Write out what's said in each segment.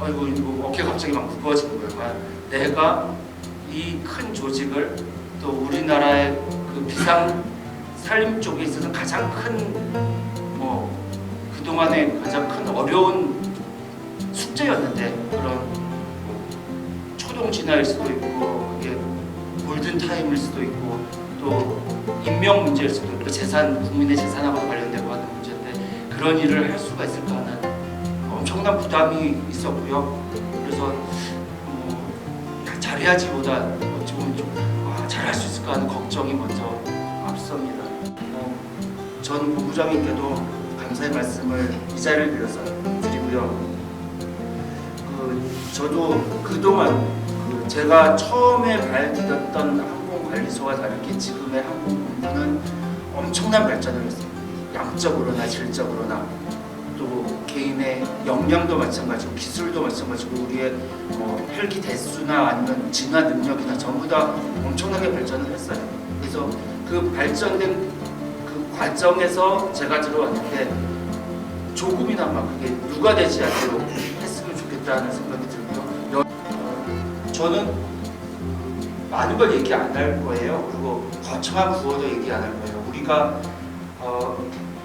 어이구 이거 어깨 갑자기 막 무거워지는 거예요. 아, 내가 이 큰 조직을 또 우리나라의 그 비상 살림 쪽에 있어서 가장 큰 뭐 그동안의 가장 큰 어려운 숙제였는데 그런 뭐 초동 진화일 수도 있고 그게 골든 타임일 수도 있고 또 인명 문제일 수도 있고 재산 국민의 재산하고 관련되고 하는 문제인데 그런 일을 할 수가 있을까 하는 엄청난 부담이 있었고요. 그래서 뭐 잘해야지보다 어찌 보면 좀 아, 잘할 수 있을까 하는 걱정이 먼저 앞섭니다. 어, 전 본부장님께도 감사의 말씀을 이 자리를 빌어서 드리고요. 그 저도 그동안 그 제가 처음에 발 디뎠던 항공관리소와 다르게 지금의 항공본부는 엄청난 발전을 했습니다. 양적으로나 질적으로나 또 개인의 역량도 마찬가지고 기술도 마찬가지고 우리의 뭐 헬기 대수나 아니면 진화 능력이나 전부 다 엄청나게 발전을 했어요. 그래서 그 발전된 그 과정에서 제가 들어왔는데 조금이나마 그게 누가 되지 않도록 했으면 좋겠다는 생각이 들고요. 저는 많은 걸 얘기 안 할 거예요. 그리고 거창한 구호도 얘기 안 할 거예요. 우리가 어,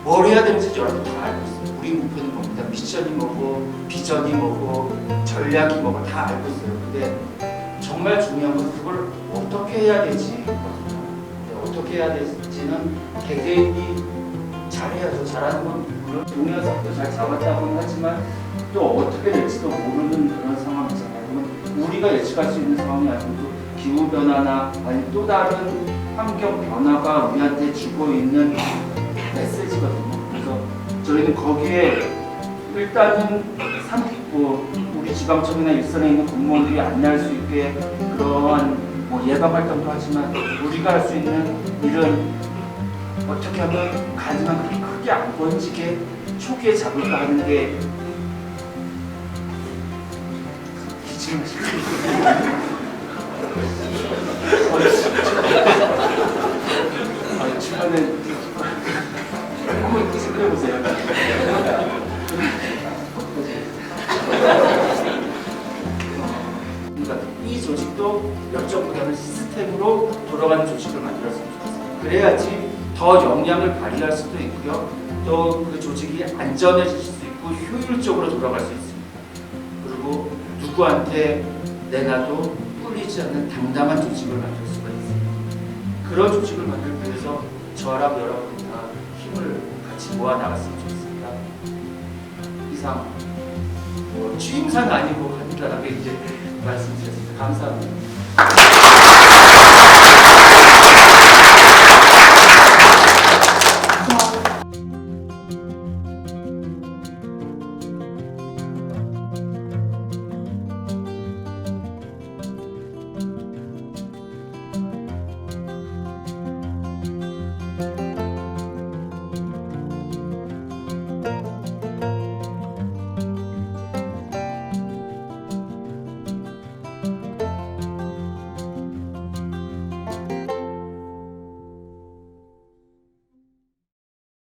뭘 해야 되는지 여러분 다 알고 있어요. 우리 목표는 뭡니다. 미션이 뭐고 비전이 뭐고 전략이 뭐고 다 알고 있어요. 근데 정말 중요한 건 그걸 어떻게 해야 되지? 네, 어떻게 해야 될지는 개개인이 잘해야죠. 잘하는 건 물론 동네에서도 잘 잡았다고는 하지만 또 어떻게 될지도 모르는 그런 상황이잖아요. 그러면 우리가 예측할 수 있는 상황이 아니고 또 기후 변화나 아니 또 다른 환경 변화가 우리한테 주고 있는 메시지거든요. 저희는 거기에 일단은 삼, 뭐 우리 지방청이나 일선에 있는 공무원들이 안내할 수 있게 그러한 뭐 예방 활동도 하지만 우리가 할 수 있는 일은 어떻게 하면 가지만 그렇게 크게 안 번지게 초기에 잡을까 하는 게 기침을 아, 해보세요. 그러니까 이 조직도 역적보다는 시스템으로 돌아가는 조직을 만들었으면 좋겠어요. 그래야지 더 역량을 발휘할 수도 있고요. 또 그 조직이 안전해질 수도 있고 효율적으로 돌아갈 수 있습니다. 그리고 누구한테 내놔도 꿀리지 않는 당당한 조직을 만들 수가 있습니다. 그런 조직을 만들기 위해서 저랑 여러분이 다 힘을 같이 모아 나갔으면 좋겠습니다. 이상 뭐 취임사는 아니고 간단하게 이제 말씀드렸습니다. 감사합니다.